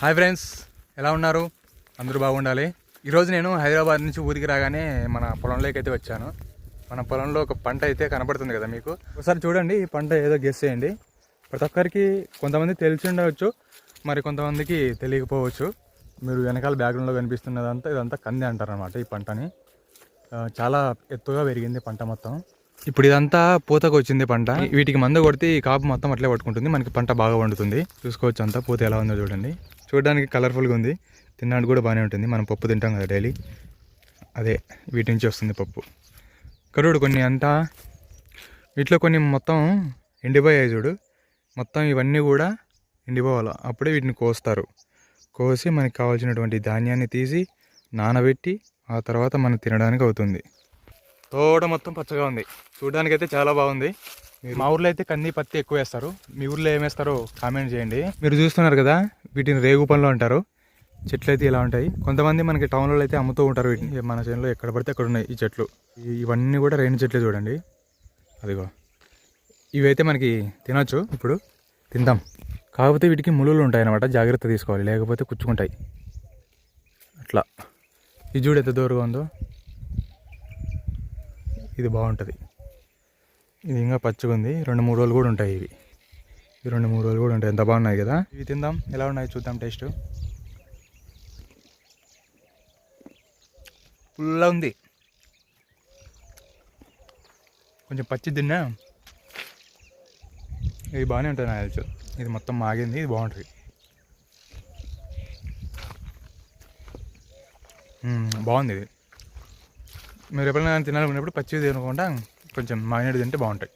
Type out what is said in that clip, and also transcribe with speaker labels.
Speaker 1: Hi friends ఎలా ఉన్నారు? అందరూ బాగుండాలి. ఈరోజు నేను హైదరాబాద్ నుంచి ఊరికి రాగానే మన పొలంలోకి అయితే వచ్చాను. మన పొలంలో ఒక పంట అయితే కనబడుతుంది కదా మీకు? ఒకసారి చూడండి ఈ పంట ఏదో గెస్ చేయండి. ప్రతి ఒక్కరికి కొంతమంది తెలిసి ఉండవచ్చు మరి కొంతమందికి తెలియకపోవచ్చు. మీరు వెనకాల బ్యాక్గ్రౌండ్లో కనిపిస్తున్నదంతా ఇదంతా కంది అంటారనమాట ఈ పంటని. చాలా ఎత్తుగా పెరిగింది పంట మొత్తం. ఇప్పుడు ఇదంతా పూతకు వచ్చింది పంట. వీటికి మందు కొడితే ఈ కాపు మొత్తం అట్లే పట్టుకుంటుంది మనకి పంట బాగా వండుతుంది చూసుకోవచ్చు అంతా పూత ఎలా ఉందో చూడండి. చూడడానికి కలర్ఫుల్గా ఉంది. తినడానికి కూడా బాగానే ఉంటుంది. మనం పప్పు తింటాం కదా డైలీ అదే వీటి నుంచి వస్తుంది పప్పు. కరుడు కొన్ని అంతా వీటిలో కొన్ని మొత్తం ఎండిపోయాయి చూడు. మొత్తం ఇవన్నీ కూడా ఎండిపోవాలి. అప్పుడే వీటిని కోస్తారు. కోసి మనకి కావాల్సినటువంటి ధాన్యాన్ని తీసి నానబెట్టి ఆ తర్వాత మనం తినడానికి అవుతుంది. తోట మొత్తం పచ్చగా ఉంది. చూడడానికైతే చాలా బాగుంది. మా ఊర్లో అయితే కంది పత్తి ఎక్కువ వేస్తారు. మీ ఊర్లో ఏమేస్తారో కామెంట్ చేయండి. మీరు చూస్తున్నారు కదా వీటిని రేగు పనులు అంటారు. చెట్లు అయితే ఇలా ఉంటాయి. కొంతమంది మనకి టౌన్లో అయితే అమ్ముతూ ఉంటారు వీటిని. మన చేనులో ఎక్కడ పడితే అక్కడ ఉన్నాయి ఈ చెట్లు. ఇవన్నీ కూడా రేణి చెట్లే చూడండి. అదిగో. ఇవైతే మనకి తినొచ్చు ఇప్పుడు. తిందాం. కాకపోతే వీటికి ములులు ఉంటాయి అన్నమాట జాగ్రత్త తీసుకోవాలి. లేకపోతే కుచ్చుకుంటాయి. అట్లా. ఇది చూడు ఎంత దూరంగా ఉందో. ఇది బాగుంటుంది. ఇది ఇంకా పచ్చిగా ఉంది. రెండు మూడు రోజులు కూడా ఉంటాయి ఇవి. ఇవి రెండు మూడు రోజులు కూడా ఉంటాయి. ఎంత బాగున్నాయి కదా? ఇవి తిందాం. ఎలా ఉన్నాయి చూద్దాం టేస్ట్. ఫుల్లా ఉంది. కొంచెం పచ్చి తిన్నా. ఇది బాగానే ఉంటుంది నాకు తెలుసు. ఇది మొత్తం మాగింది ఇది బాగుంటుంది. బాగుంది ఇది. మీరు ఎప్పుడైనా తినాలనుకున్నప్పుడు పచ్చి తినకుండా కొంచెం మాగినట్టు తింటే బాగుంటాయి.